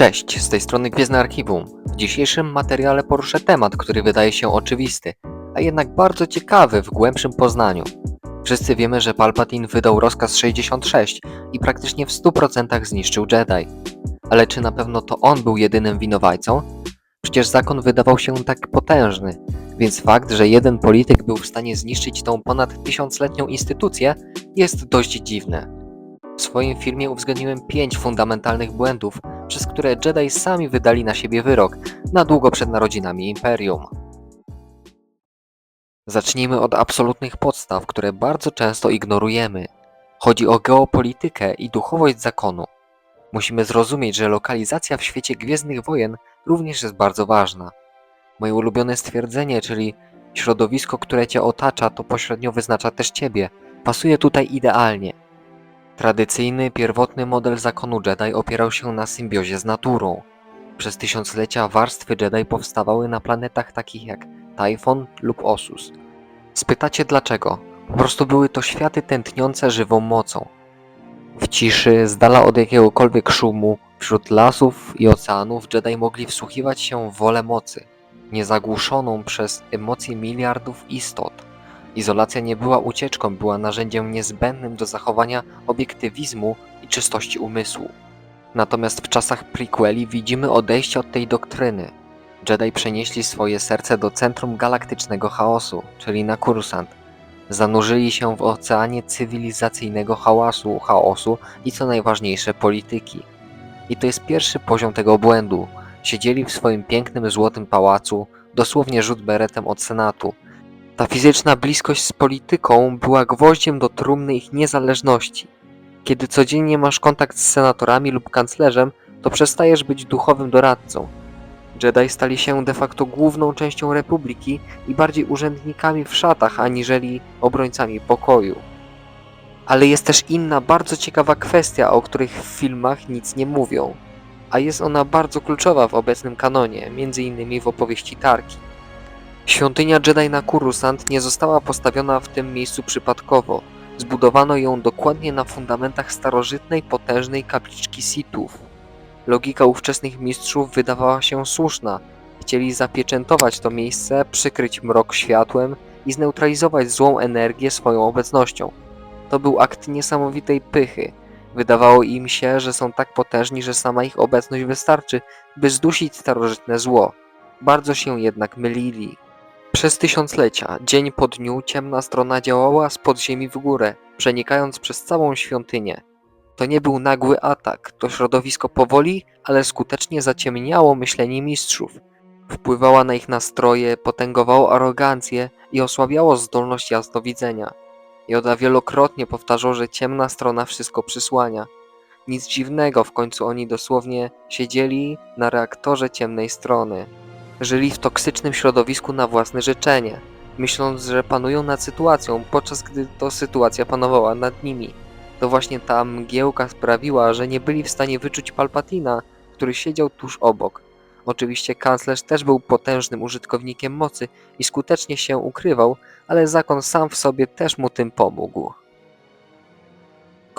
Cześć, z tej strony Gwiezdne Archiwum. W dzisiejszym materiale poruszę temat, który wydaje się oczywisty, a jednak bardzo ciekawy w głębszym poznaniu. Wszyscy wiemy, że Palpatine wydał rozkaz 66 i praktycznie w 100% zniszczył Jedi. Ale czy na pewno to on był jedynym winowajcą? Przecież zakon wydawał się tak potężny, więc fakt, że jeden polityk był w stanie zniszczyć tą ponad tysiącletnią instytucję jest dość dziwne. W swoim filmie uwzględniłem pięć fundamentalnych błędów, przez które Jedi sami wydali na siebie wyrok na długo przed narodzinami Imperium. Zacznijmy od absolutnych podstaw, które bardzo często ignorujemy. Chodzi o geopolitykę i duchowość zakonu. Musimy zrozumieć, że lokalizacja w świecie Gwiezdnych Wojen również jest bardzo ważna. Moje ulubione stwierdzenie, czyli środowisko, które cię otacza, to pośrednio wyznacza też ciebie, pasuje tutaj idealnie. Tradycyjny, pierwotny model zakonu Jedi opierał się na symbiozie z naturą. Przez tysiąclecia warstwy Jedi powstawały na planetach takich jak Typhon lub Osus. Spytacie dlaczego? Po prostu były to światy tętniące żywą mocą. W ciszy, z dala od jakiegokolwiek szumu, wśród lasów i oceanów Jedi mogli wsłuchiwać się w wolę mocy, niezagłuszoną przez emocje miliardów istot. Izolacja nie była ucieczką, była narzędziem niezbędnym do zachowania obiektywizmu i czystości umysłu. Natomiast w czasach prequeli widzimy odejście od tej doktryny. Jedi przenieśli swoje serce do centrum galaktycznego chaosu, czyli na Coruscant. Zanurzyli się w oceanie cywilizacyjnego hałasu, chaosu i co najważniejsze polityki. I to jest pierwszy poziom tego błędu. Siedzieli w swoim pięknym złotym pałacu, dosłownie rzut beretem od Senatu, ta fizyczna bliskość z polityką była gwoździem do trumny ich niezależności. Kiedy codziennie masz kontakt z senatorami lub kanclerzem, to przestajesz być duchowym doradcą. Jedi stali się de facto główną częścią republiki i bardziej urzędnikami w szatach, aniżeli obrońcami pokoju. Ale jest też inna, bardzo ciekawa kwestia, o których w filmach nic nie mówią, a jest ona bardzo kluczowa w obecnym kanonie, m.in. w opowieści Tarki. Świątynia Jedi na Coruscant nie została postawiona w tym miejscu przypadkowo. Zbudowano ją dokładnie na fundamentach starożytnej, potężnej kapliczki Sithów. Logika ówczesnych mistrzów wydawała się słuszna. Chcieli zapieczętować to miejsce, przykryć mrok światłem i zneutralizować złą energię swoją obecnością. To był akt niesamowitej pychy. Wydawało im się, że są tak potężni, że sama ich obecność wystarczy, by zdusić starożytne zło. Bardzo się jednak mylili. Przez tysiąclecia, dzień po dniu, ciemna strona działała z podziemi w górę, przenikając przez całą świątynię. To nie był nagły atak, to środowisko powoli, ale skutecznie zaciemniało myślenie mistrzów. Wpływała na ich nastroje, potęgowało arogancję i osłabiało zdolność jasnowidzenia. Joda wielokrotnie powtarzał, że ciemna strona wszystko przysłania. Nic dziwnego, w końcu oni dosłownie siedzieli na reaktorze ciemnej strony. Żyli w toksycznym środowisku na własne życzenie, myśląc, że panują nad sytuacją, podczas gdy to sytuacja panowała nad nimi. To właśnie ta mgiełka sprawiła, że nie byli w stanie wyczuć Palpatina, który siedział tuż obok. Oczywiście kanclerz też był potężnym użytkownikiem mocy i skutecznie się ukrywał, ale zakon sam w sobie też mu tym pomógł.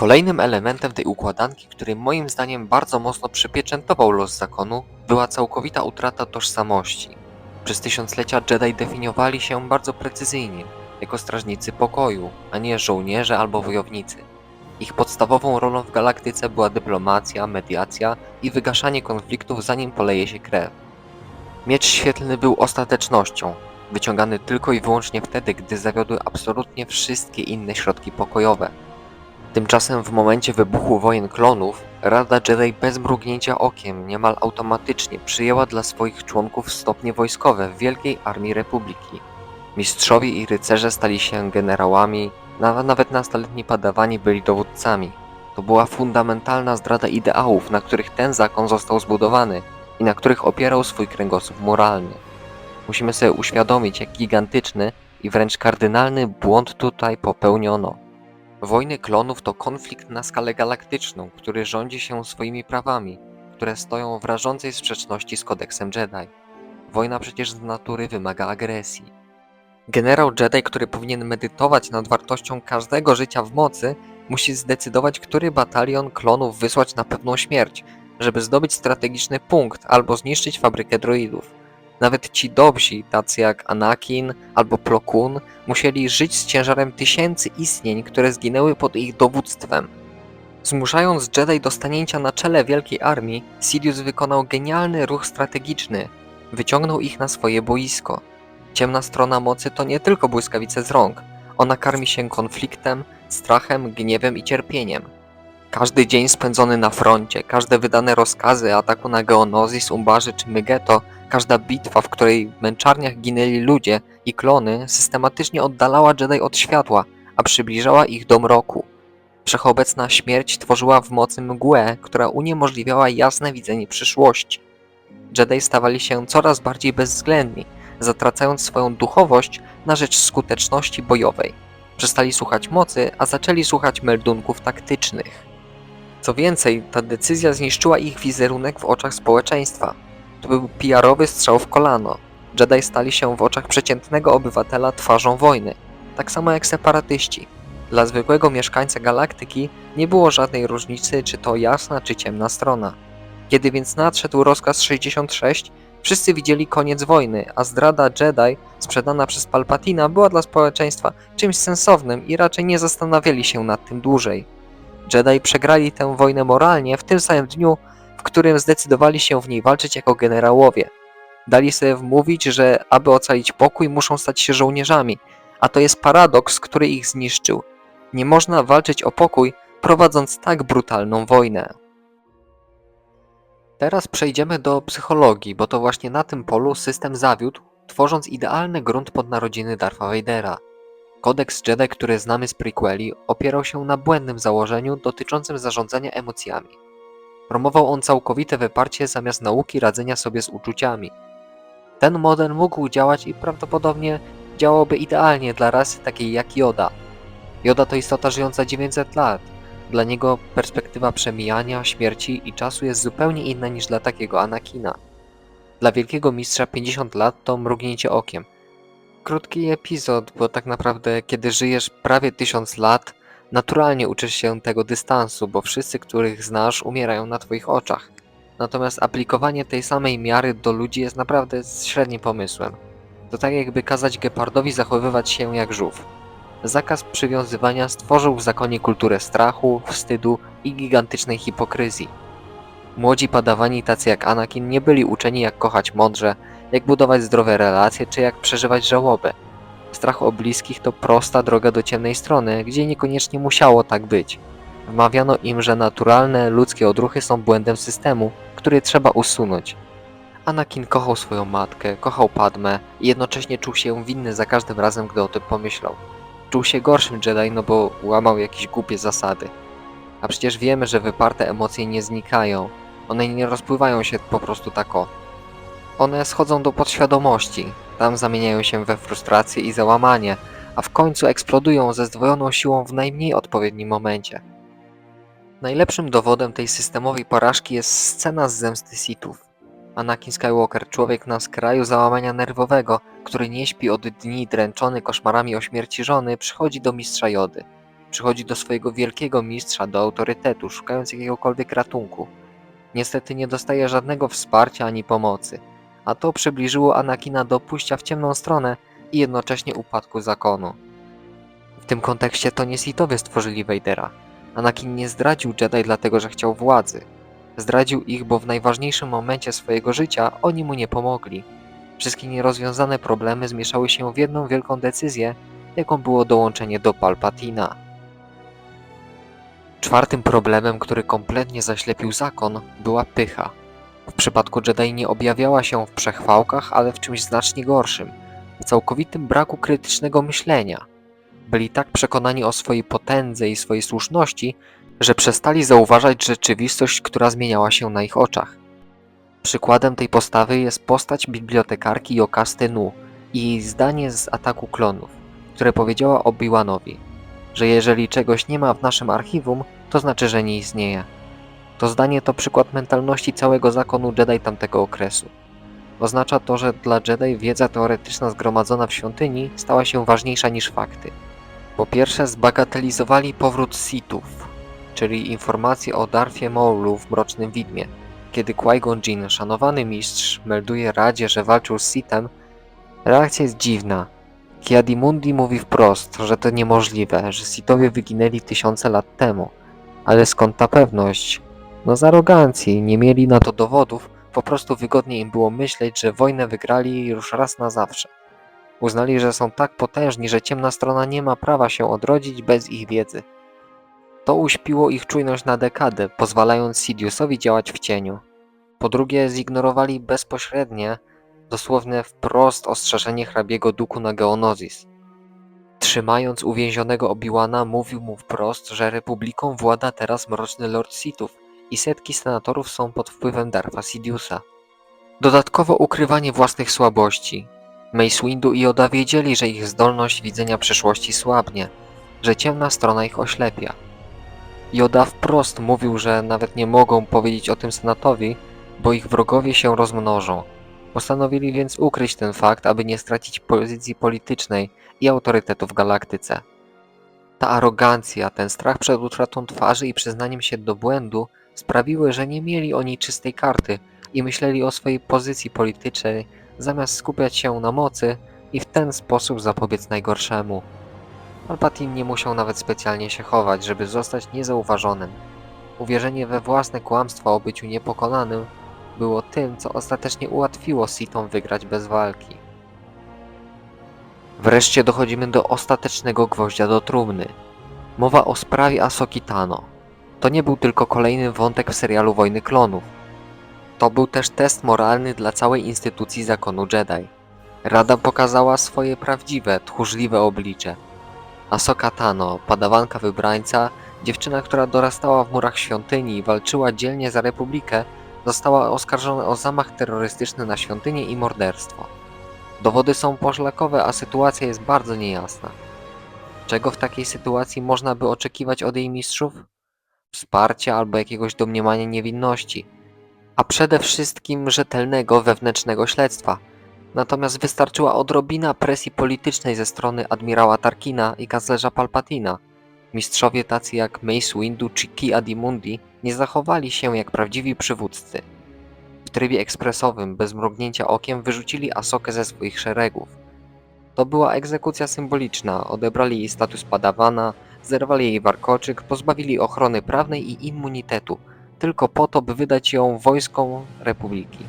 Kolejnym elementem tej układanki, który moim zdaniem bardzo mocno przypieczętował los zakonu, była całkowita utrata tożsamości. Przez tysiąclecia Jedi definiowali się bardzo precyzyjnie, jako strażnicy pokoju, a nie żołnierze albo wojownicy. Ich podstawową rolą w galaktyce była dyplomacja, mediacja i wygaszanie konfliktów zanim poleje się krew. Miecz świetlny był ostatecznością, wyciągany tylko i wyłącznie wtedy, gdy zawiodły absolutnie wszystkie inne środki pokojowe. Tymczasem w momencie wybuchu wojen klonów, Rada Jedi bez mrugnięcia okiem niemal automatycznie przyjęła dla swoich członków stopnie wojskowe w Wielkiej Armii Republiki. Mistrzowie i rycerze stali się generałami, a nawet nastoletni padawani byli dowódcami. To była fundamentalna zdrada ideałów, na których ten zakon został zbudowany i na których opierał swój kręgosłup moralny. Musimy sobie uświadomić, jak gigantyczny i wręcz kardynalny błąd tutaj popełniono. Wojny klonów to konflikt na skalę galaktyczną, który rządzi się swoimi prawami, które stoją w rażącej sprzeczności z kodeksem Jedi. Wojna przecież z natury wymaga agresji. Generał Jedi, który powinien medytować nad wartością każdego życia w mocy, musi zdecydować, który batalion klonów wysłać na pewną śmierć, żeby zdobyć strategiczny punkt albo zniszczyć fabrykę droidów. Nawet ci dobrzy, tacy jak Anakin albo Plo Koon, musieli żyć z ciężarem tysięcy istnień, które zginęły pod ich dowództwem. Zmuszając Jedi do stanięcia na czele wielkiej armii, Sidious wykonał genialny ruch strategiczny. Wyciągnął ich na swoje boisko. Ciemna strona mocy to nie tylko błyskawice z rąk. Ona karmi się konfliktem, strachem, gniewem i cierpieniem. Każdy dzień spędzony na froncie, każde wydane rozkazy ataku na Geonosis, Umbarzy czy Mygeto, każda bitwa, w której w męczarniach ginęli ludzie i klony, systematycznie oddalała Jedi od światła, a przybliżała ich do mroku. Wszechobecna śmierć tworzyła w mocy mgłę, która uniemożliwiała jasne widzenie przyszłości. Jedi stawali się coraz bardziej bezwzględni, zatracając swoją duchowość na rzecz skuteczności bojowej. Przestali słuchać mocy, a zaczęli słuchać meldunków taktycznych. Co więcej, ta decyzja zniszczyła ich wizerunek w oczach społeczeństwa. To był PR-owy strzał w kolano. Jedi stali się w oczach przeciętnego obywatela twarzą wojny, tak samo jak separatyści. Dla zwykłego mieszkańca galaktyki nie było żadnej różnicy, czy to jasna, czy ciemna strona. Kiedy więc nadszedł rozkaz 66, wszyscy widzieli koniec wojny, a zdrada Jedi sprzedana przez Palpatina była dla społeczeństwa czymś sensownym i raczej nie zastanawiali się nad tym dłużej. Jedi przegrali tę wojnę moralnie w tym samym dniu, w którym zdecydowali się w niej walczyć jako generałowie. Dali sobie wmówić, że aby ocalić pokój muszą stać się żołnierzami, a to jest paradoks, który ich zniszczył. Nie można walczyć o pokój, prowadząc tak brutalną wojnę. Teraz przejdziemy do psychologii, bo to właśnie na tym polu system zawiódł, tworząc idealny grunt pod narodziny Dartha Vadera. Kodeks Jedi, który znamy z prequeli, opierał się na błędnym założeniu dotyczącym zarządzania emocjami. Promował on całkowite wyparcie zamiast nauki radzenia sobie z uczuciami. Ten model mógł działać i prawdopodobnie działałby idealnie dla rasy takiej jak Yoda. Yoda to istota żyjąca 900 lat. Dla niego perspektywa przemijania, śmierci i czasu jest zupełnie inna niż dla takiego Anakina. Dla wielkiego mistrza 50 lat to mrugnięcie okiem. Krótki epizod, bo tak naprawdę kiedy żyjesz prawie 1000 lat, naturalnie uczysz się tego dystansu, bo wszyscy, których znasz, umierają na twoich oczach. Natomiast aplikowanie tej samej miary do ludzi jest naprawdę średnim pomysłem. To tak jakby kazać gepardowi zachowywać się jak żółw. Zakaz przywiązywania stworzył w zakonie kulturę strachu, wstydu i gigantycznej hipokryzji. Młodzi padawani tacy jak Anakin nie byli uczeni jak kochać mądrze, jak budować zdrowe relacje czy jak przeżywać żałobę. Strach o bliskich to prosta droga do ciemnej strony, gdzie niekoniecznie musiało tak być. Wmawiano im, że naturalne ludzkie odruchy są błędem systemu, który trzeba usunąć. Anakin kochał swoją matkę, kochał Padmę i jednocześnie czuł się winny za każdym razem, gdy o tym pomyślał. Czuł się gorszym Jedi, no bo łamał jakieś głupie zasady. A przecież wiemy, że wyparte emocje nie znikają. One nie rozpływają się po prostu tak o. One schodzą do podświadomości, tam zamieniają się we frustrację i załamanie, a w końcu eksplodują ze zdwojoną siłą w najmniej odpowiednim momencie. Najlepszym dowodem tej systemowej porażki jest scena z zemsty Sithów. Anakin Skywalker, człowiek na skraju załamania nerwowego, który nie śpi od dni dręczony koszmarami o śmierci żony, przychodzi do mistrza Jody. Przychodzi do swojego wielkiego mistrza, do autorytetu, szukając jakiegokolwiek ratunku. Niestety nie dostaje żadnego wsparcia ani pomocy, a to przybliżyło Anakina do pójścia w ciemną stronę i jednocześnie upadku zakonu. W tym kontekście to nie Sithowie stworzyli Vadera. Anakin nie zdradził Jedi dlatego, że chciał władzy. Zdradził ich, bo w najważniejszym momencie swojego życia oni mu nie pomogli. Wszystkie nierozwiązane problemy zmieszały się w jedną wielką decyzję, jaką było dołączenie do Palpatina. Czwartym problemem, który kompletnie zaślepił zakon, była pycha. W przypadku Jedi nie objawiała się w przechwałkach, ale w czymś znacznie gorszym w całkowitym braku krytycznego myślenia. Byli tak przekonani o swojej potędze i swojej słuszności, że przestali zauważać rzeczywistość, która zmieniała się na ich oczach. Przykładem tej postawy jest postać bibliotekarki Jokasty Nu i jej zdanie z ataku klonów, które powiedziała Obi-Wanowi, że jeżeli czegoś nie ma w naszym archiwum, to znaczy, że nie istnieje. To zdanie to przykład mentalności całego zakonu Jedi tamtego okresu. Oznacza to, że dla Jedi wiedza teoretyczna zgromadzona w świątyni stała się ważniejsza niż fakty. Po pierwsze zbagatelizowali powrót Sithów, czyli informacje o Darfie Maulu w Mrocznym Widmie. Kiedy Qui-Gon Jinn, szanowany mistrz, melduje Radzie, że walczył z Sithem, reakcja jest dziwna. Kiadimundi mówi wprost, że to niemożliwe, że Sithowie wyginęli tysiące lat temu. Ale skąd ta pewność? No z arogancji, nie mieli na to dowodów, po prostu wygodnie im było myśleć, że wojnę wygrali już raz na zawsze. Uznali, że są tak potężni, że ciemna strona nie ma prawa się odrodzić bez ich wiedzy. To uśpiło ich czujność na dekadę, pozwalając Sidiousowi działać w cieniu. Po drugie, zignorowali bezpośrednie, dosłownie wprost ostrzeżenie hrabiego Duku na Geonosis. Trzymając uwięzionego Obi-Wana, mówił mu wprost, że republiką włada teraz mroczny Lord Sithów i setki senatorów są pod wpływem Darfa Sidiousa. Dodatkowo ukrywanie własnych słabości. Mace Windu i Oda wiedzieli, że ich zdolność widzenia przyszłości słabnie, że ciemna strona ich oślepia. Joda wprost mówił, że nawet nie mogą powiedzieć o tym senatowi, bo ich wrogowie się rozmnożą. Postanowili więc ukryć ten fakt, aby nie stracić pozycji politycznej i autorytetu w galaktyce. Ta arogancja, ten strach przed utratą twarzy i przyznaniem się do błędu sprawiły, że nie mieli oni czystej karty i myśleli o swojej pozycji politycznej, zamiast skupiać się na mocy i w ten sposób zapobiec najgorszemu. Palpatine nie musiał nawet specjalnie się chować, żeby zostać niezauważonym. Uwierzenie we własne kłamstwa o byciu niepokonanym było tym, co ostatecznie ułatwiło Sithom wygrać bez walki. Wreszcie dochodzimy do ostatecznego gwoździa do trumny. Mowa o sprawie Asoki Tano. To nie był tylko kolejny wątek w serialu Wojny Klonów. To był też test moralny dla całej instytucji zakonu Jedi. Rada pokazała swoje prawdziwe, tchórzliwe oblicze. Asoka Tano, padawanka wybrańca, dziewczyna, która dorastała w murach świątyni i walczyła dzielnie za Republikę, została oskarżona o zamach terrorystyczny na świątynię i morderstwo. Dowody są poszlakowe, a sytuacja jest bardzo niejasna. Czego w takiej sytuacji można by oczekiwać od jej mistrzów? Wsparcia albo jakiegoś domniemania niewinności, a przede wszystkim rzetelnego wewnętrznego śledztwa. Natomiast wystarczyła odrobina presji politycznej ze strony admirała Tarkina i kanclerza Palpatina. Mistrzowie tacy jak Mace Windu czy Ki Adimundi nie zachowali się jak prawdziwi przywódcy. W trybie ekspresowym, bez mrugnięcia okiem, wyrzucili Asokę ze swoich szeregów. To była egzekucja symboliczna, odebrali jej status padawana, zerwali jej warkoczyk, pozbawili ochrony prawnej i immunitetu, tylko po to, by wydać ją wojskom Republiki,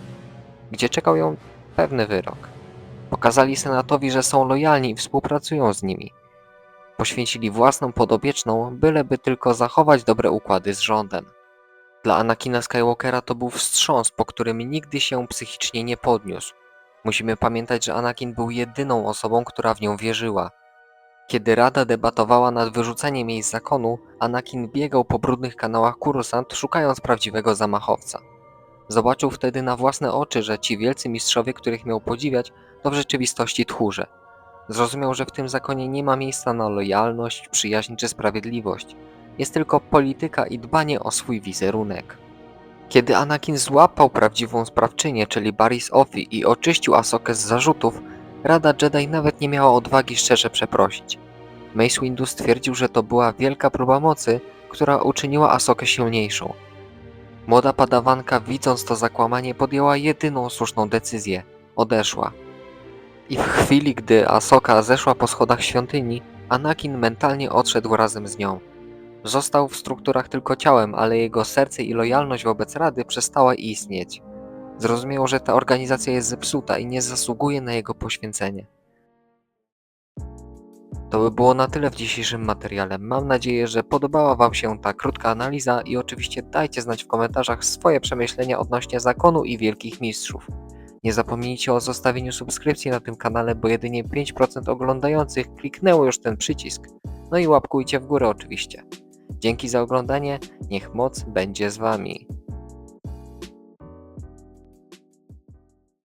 gdzie czekał ją pewny wyrok. Pokazali senatowi, że są lojalni i współpracują z nimi. Poświęcili własną podobieczną, byleby tylko zachować dobre układy z rządem. Dla Anakina Skywalkera to był wstrząs, po którym nigdy się psychicznie nie podniósł. Musimy pamiętać, że Anakin był jedyną osobą, która w nią wierzyła. Kiedy Rada debatowała nad wyrzuceniem jej z zakonu, Anakin biegał po brudnych kanałach Coruscant, szukając prawdziwego zamachowca. Zobaczył wtedy na własne oczy, że ci wielcy mistrzowie, których miał podziwiać, to w rzeczywistości tchórze. Zrozumiał, że w tym zakonie nie ma miejsca na lojalność, przyjaźń czy sprawiedliwość. Jest tylko polityka i dbanie o swój wizerunek. Kiedy Anakin złapał prawdziwą sprawczynię, czyli Baris Ophi i oczyścił Asokę z zarzutów, Rada Jedi nawet nie miała odwagi szczerze przeprosić. Mace Windu stwierdził, że to była wielka próba mocy, która uczyniła Asokę silniejszą. Młoda padawanka, widząc to zakłamanie, podjęła jedyną słuszną decyzję odeszła. I w chwili, gdy Asoka zeszła po schodach świątyni, Anakin mentalnie odszedł razem z nią. Został w strukturach tylko ciałem, ale jego serce i lojalność wobec Rady przestała istnieć. Zrozumiał, że ta organizacja jest zepsuta i nie zasługuje na jego poświęcenie. To by było na tyle w dzisiejszym materiale. Mam nadzieję, że podobała Wam się ta krótka analiza i oczywiście dajcie znać w komentarzach swoje przemyślenia odnośnie zakonu i wielkich mistrzów. Nie zapomnijcie o zostawieniu subskrypcji na tym kanale, bo jedynie 5% oglądających kliknęło już ten przycisk. No i łapkujcie w górę oczywiście. Dzięki za oglądanie, niech moc będzie z Wami.